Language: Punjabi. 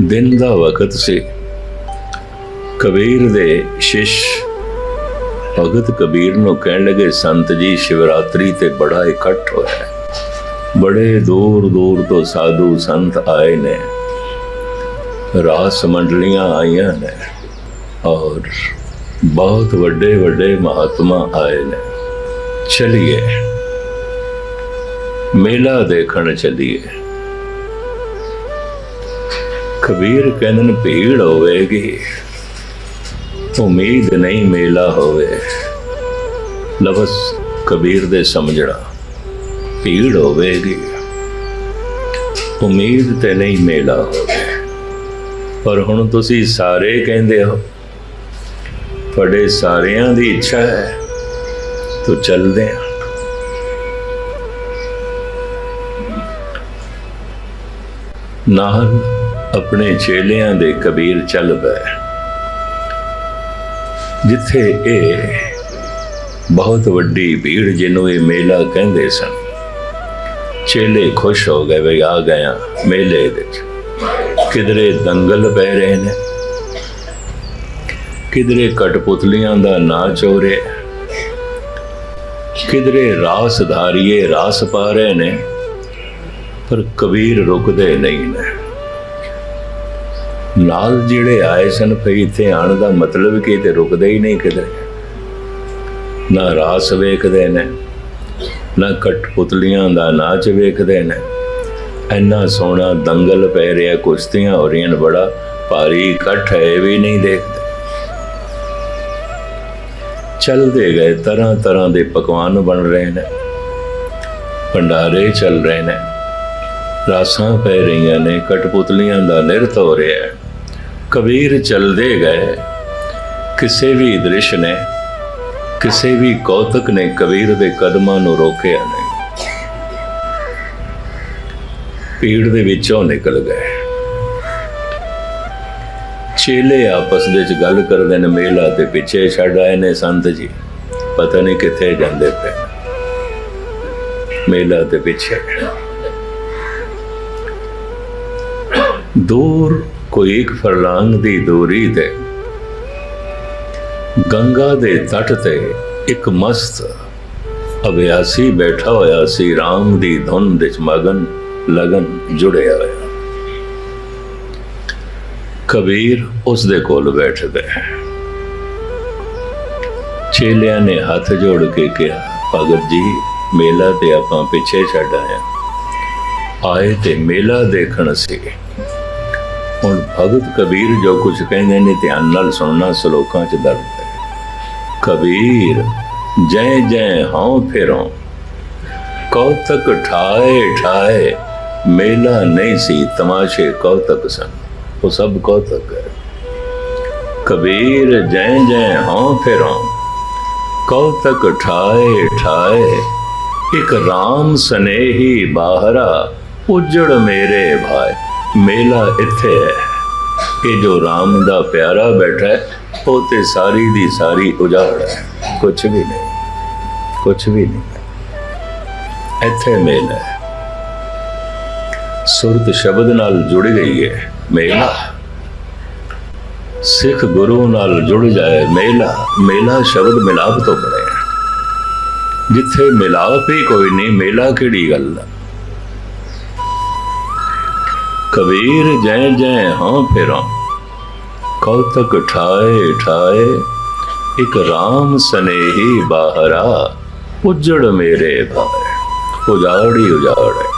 ਦਿਨ ਦਾ ਵਕਤ ਸੀ। ਕਬੀਰ ਦੇ ਸ਼ਿਸ਼ ਭਗਤ ਕਬੀਰ ਨੂੰ ਕਹਿਣ ਲੱਗੇ, ਸੰਤ ਜੀ, ਸ਼ਿਵਰਾਤਰੀ ਤੇ ਬੜਾ ਇਕੱਠ ਹੋਇਆ ਬੜੇ ਦੂਰ ਦੂਰ ਤੋਂ ਸਾਧੂ ਸੰਤ ਆਏ ਨੇ। ਰਾਸ ਮੰਡਲੀਆਂ ਆਈਆਂ ਨੇ ਔਰ ਬਹੁਤ ਵੱਡੇ ਵੱਡੇ ਮਹਾਤਮਾ ਆਏ ਨੇ। ਚਲਿਏ। ਮੇਲਾ ਦੇਖਣ ਚਲਿਏ। ਕਬੀਰ ਕਹਿੰਦੇ ਭੀੜ ਹੋਵੇਗੀ, ਉਮੀਦ ਨਹੀਂ ਮੇਲਾ ਹੋਵੇ। ਲਫ਼ਜ਼ ਕਬੀਰ ਦੇ ਸਮਝਣਾ, ਭੀੜ ਹੋਵੇਗੀ। ਉਮੀਦ ਤੇ ਨਹੀਂ ਮੇਲਾ ਹੋਵੇ। ਪਰ ਹੁਣ ਤੁਸੀਂ ਸਾਰੇ ਕਹਿੰਦੇ ਹੋ, ਤੁਹਾਡੇ ਸਾਰਿਆਂ ਦੀ ਇੱਛਾ ਹੈ, ਤੋ ਚੱਲਦੇ ਹਾਂ ਨਾਲ ਆਪਣੇ ਚੇਲਿਆਂ ਦੇ ਕਬੀਰ ਚੱਲ ਪਏ। ਜਿੱਥੇ ਇਹ ਬਹੁਤ ਵੱਡੀ ਭੀੜ ਜਿਹਨੂੰ ਇਹ ਮੇਲਾ ਕਹਿੰਦੇ ਸਨ। ਚੇਲੇ ਖੁਸ਼ ਹੋ ਗਏ ਵੀ ਆ ਗਏ ਆ ਮੇਲੇ ਵਿੱਚ। ਕਿਧਰੇ ਦੰਗਲ ਪੈ ਰਹੇ ਨੇ। ਕਿਧਰੇ ਕਟਪੁਤਲੀਆਂ ਦਾ ਨਾਚ ਹੋ ਰਿਹਾ ਕਿਧਰੇ ਰਾਸ ਧਾਰੀਏ ਰਾਸ ਪਾ ਰਹੇ ਨੇ। ਪਰ ਕਬੀਰ ਰੁਕਦੇ ਨਹੀਂ ਨੇ। ਨਾਲ ਜਿਹੜੇ ਆਏ ਸਨ ਫਈ ਇੱਥੇ ਆਣ ਦਾ ਮਤਲਬ ਕਿ ਤੇ ਰੁਕਦੇ ਹੀ ਨਹੀਂ ਕਿਤੇ ਨਾ ਰਾਸ ਵੇਖਦੇ ਨੇ ਨਾ ਕਟਪੁਤਲੀਆਂ ਦਾ ਨਾਚ ਵੇਖਦੇ ਨੇ। ਇੰਨਾ ਸੋਹਣਾ ਦੰਗਲ ਪੈ ਰਿਹਾ ਕੁਸ਼ਤੀਆਂ ਹੋ ਰਹੀਆਂ ਨੇ, ਬੜਾ ਭਾਰੀ ਇਕੱਠ ਹੈ ਵੀ ਨਹੀਂ ਦੇਖਦੇ। ਚੱਲਦੇ ਗਏ ਤਰ੍ਹਾਂ ਤਰ੍ਹਾਂ ਦੇ ਪਕਵਾਨ ਬਣ ਰਹੇ ਨੇ। ਭੰਡਾਰੇ ਚੱਲ ਰਹੇ ਨੇ। ਰਾਸਾਂ ਪੈ ਰਹੀਆਂ ਨੇ ਕਟਪੁਤਲੀਆਂ ਦਾ ਨਿਰਤ ਹੋ ਰਿਹਾ ਹੈ। ਕਬੀਰ ਚੱਲਦੇ ਗਏ। ਕਿਸੇ ਵੀ ਦ੍ਰਿਸ਼ ਨੇ, ਕਿਸੇ ਵੀ ਕੌਤਕ ਨੇ ਕਬੀਰ ਦੇ ਕਦਮਾਂ ਨੂੰ ਰੋਕਿਆ ਨਹੀਂ। ਭੀੜ ਦੇ ਵਿੱਚੋਂ ਨਿਕਲ ਗਏ। ਚੇਲੇ ਆਪਸ ਦੇ ਵਿੱਚ ਗੱਲ ਕਰਦੇ ਨੇ, ਮੇਲਾ ਤੇ ਪਿੱਛੇ ਛੱਡ ਆਏ ਨੇ ਸੰਤ ਜੀ। ਪਤਾ ਨਹੀਂ ਕਿੱਥੇ ਜਾਂਦੇ ਪਏ ਮੇਲਾ ਦੇ ਪਿੱਛੇ। ਦੂਰ ਕੋਈ ਇੱਕ ਫਰਲਾਂਗ ਦੀ ਦੂਰੀ ਤੇ। ਗੰਗਾ ਦੇ ਤੱਟ ਤੇ ਇੱਕ ਮਸਤ, ਅਭਿਆਸੀ ਬੈਠਾ ਹੋਇਆ ਸੀ RAM ਦੀ ਧੁਨ ਵਿੱਚ ਮਗਨ, ਲਗਨ ਜੁੜਿਆ ਹੋਇਆ। ਕਬੀਰ ਉਸ ਦੇ ਕੋਲ ਬੈਠ ਗਏ ਚੇਲਿਆਂ ਨੇ ਹੱਥ ਜੋੜ ਕੇ ਕਿਹਾ, ਭਗਤ ਜੀ, ਮੇਲਾ ਤੇ ਆਪਾਂ ਪਿੱਛੇ ਛੱਡ ਆਏ ਆਏ ਤੇ ਮੇਲਾ ਦੇਖਣ ਸੀ। ਭਗਤ ਕਬੀਰ ਜੋ ਕੁਝ ਕਹਿੰਦੇ ਨੇ ਧਿਆਨ ਨਾਲ ਸੁਣਨਾ ਸ਼ਲੋਕਾਂ 'ਚ ਦਰਜ ਹੈ। ਕਬੀਰ, ਜੈ ਜੈ ਹਉ ਫਿਰੋਂ ਕੌਤਕ ਠਾਏ ਠਾਏ, ਮੇਲਾ ਨਹੀਂ ਸੀ ਤਮਾਸ਼ੇ ਕੌਤਕ ਸਨ। ਉਹ ਸਭ ਕੌਤਕ ਹੈ। ਕਬੀਰ, ਜੈ ਜੈ ਹਉ ਫਿਰੋਂ ਕੌਤਕ ਠਾਏ ਠਾਏ, ਇਕ RAM ਸਨੇਹੀ ਬਾਹਰਾ, ਉਜੜ ਮੇਰੇ ਭਾਈ ਮੇਲਾ ਇੱਥੇ ਹੈ। ਇਹ ਜੋ RAM ਦਾ ਪਿਆਰਾ ਬੈਠਾ ਹੈ, ਉਹ ਤੇ ਸਾਰੀ ਦੀ ਸਾਰੀ ਉਜਾੜ ਹੈ। ਕੁਝ ਵੀ ਨਹੀਂ ਕੁਝ ਵੀ ਨਹੀਂ। ਇੱਥੇ ਮੇਲਾ ਹੈ। ਸੁਰਤ ਸ਼ਬਦ ਨਾਲ ਜੁੜ ਗਈ ਹੈ ਮੇਲਾ। ਸਿੱਖ ਗੁਰੂ ਨਾਲ ਜੁੜ ਜਾਏ ਮੇਲਾ ਮੇਲਾ ਸ਼ਬਦ ਮਿਲਾਪ ਤੋਂ ਬਣਿਆ ਜਿੱਥੇ ਮਿਲਾਪ ਹੀ ਕੋਈ ਨਹੀਂ, ਮੇਲਾ ਕਿਹੜੀ ਗੱਲ ਆ ਕਬੀਰ ਜੈ ਜੈ ਹਾਂ ਫਿਰਾਂ। ਕੌਤਕ ਠਾਏ ਠਾਏ, ਇਕ RAM ਸਨੇਹੀ ਬਾਹਰਾ, ਉਜੜ ਮੇਰੇ ਭਾਏ। ਉਜਾੜੀ ਉਜਾੜੇ